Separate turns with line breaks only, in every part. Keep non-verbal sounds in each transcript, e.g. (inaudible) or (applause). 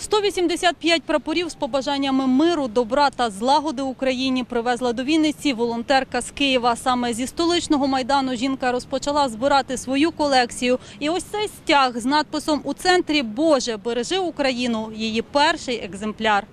185 прапорів з побажаннями миру, добра та злагоди Україні привезла до Вінниці волонтерка з Києва. Саме зі столичного майдану жінка розпочала збирати свою колекцію. І ось цей стяг з надписом у центрі Боже, бережи Україну. Її перший екземпляр.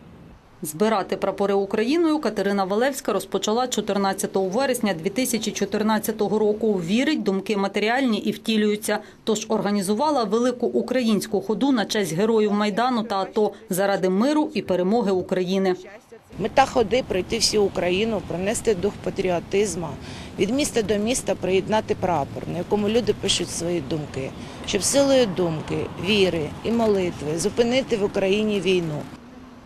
Збирати прапори Україною Катерина Валевська розпочала 14 вересня 2014 року. Вірить, думки матеріальні і втілюються. Тож організувала велику українську ходу на честь героїв Майдану та АТО заради миру і перемоги України.
Мета ходи пройти всю Україну, пронести дух патріотизму, від міста до міста приєднати прапор, на якому люди пишуть свої думки, щоб силою думки, віри і молитви зупинити в Україні війну.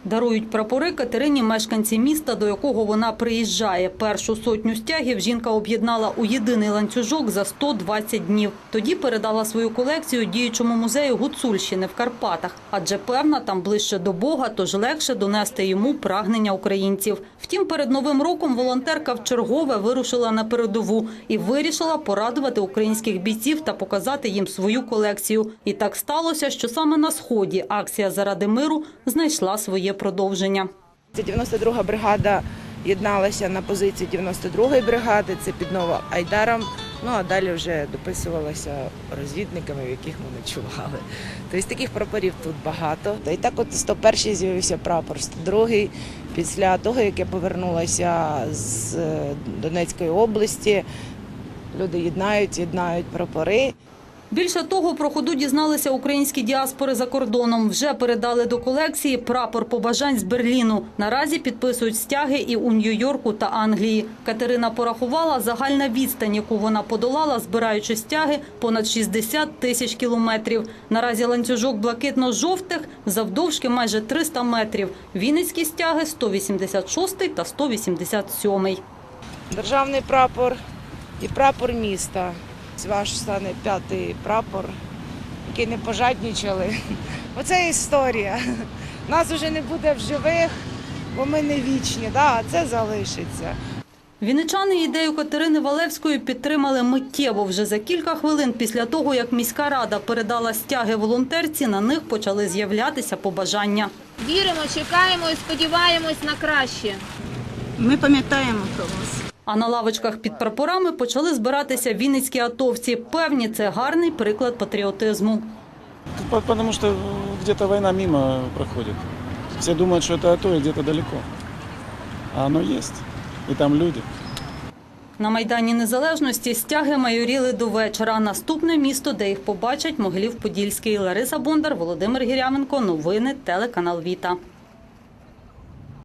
Дарують прапори Катерині мешканці міста, до якого вона приїжджає. Першу сотню стягів жінка об'єднала у єдиний ланцюжок за 120 днів. Тоді передала свою колекцію діючому музею Гуцульщини в Карпатах. Адже певна там ближче до Бога, тож легше донести йому прагнення українців. Втім, перед новим роком волонтерка вчергове вирушила на передову і вирішила порадувати українських бійців та показати їм свою колекцію. І так сталося, що саме на сході акція заради миру знайшла своє продовження.
Це 92-га бригада єдналася на позиції 92-ї бригади, це під Новоайдаром. Ну а далі вже дописувалася розвідниками, в яких ми ночували. Тобто таких прапорів тут багато. І так от 101-й з'явився прапор, 102-й після того, як я повернулася з е, Донецької області. Люди єднають, єднають прапори.
Більше того, про ходу дізналися українські діаспори за кордоном. Вже передали до колекції прапор побажань з Берліну. Наразі підписують стяги і у Нью-Йорку та Англії. Катерина порахувала загальна відстань, яку вона подолала, збираючи стяги понад 60 тисяч кілометрів. Наразі ланцюжок блакитно-жовтих завдовжки майже 300 метрів. Вінницькі стяги 186 та 187.
Державний прапор і прапор міста. Це ваш стане п'ятий прапор, який не пожаднічали. (laughs) Оце історія. Нас вже не буде в живих, бо ми не вічні, да, а це залишиться.
Вінничани ідею Катерини Валевської підтримали миттєво. Вже за кілька хвилин після того, як міська рада передала стяги волонтерці, на них почали з'являтися побажання.
Віримо, чекаємо і сподіваємось на краще.
Ми пам'ятаємо про вас.
А на лавочках під прапорами почали збиратися вінницькі атовці. Певні, це гарний приклад патріотизму.
По- Потому что где-то война мимо проходит. Все думают, что это АТО и где-то далеко. А оно есть. И там люди.
На Майдані Незалежності стяги майоріли до вечора. Наступне місто, де їх побачать, Могилів-Подільський. Лариса Бондар, Володимир Гіряменко. Новини, телеканал Віта.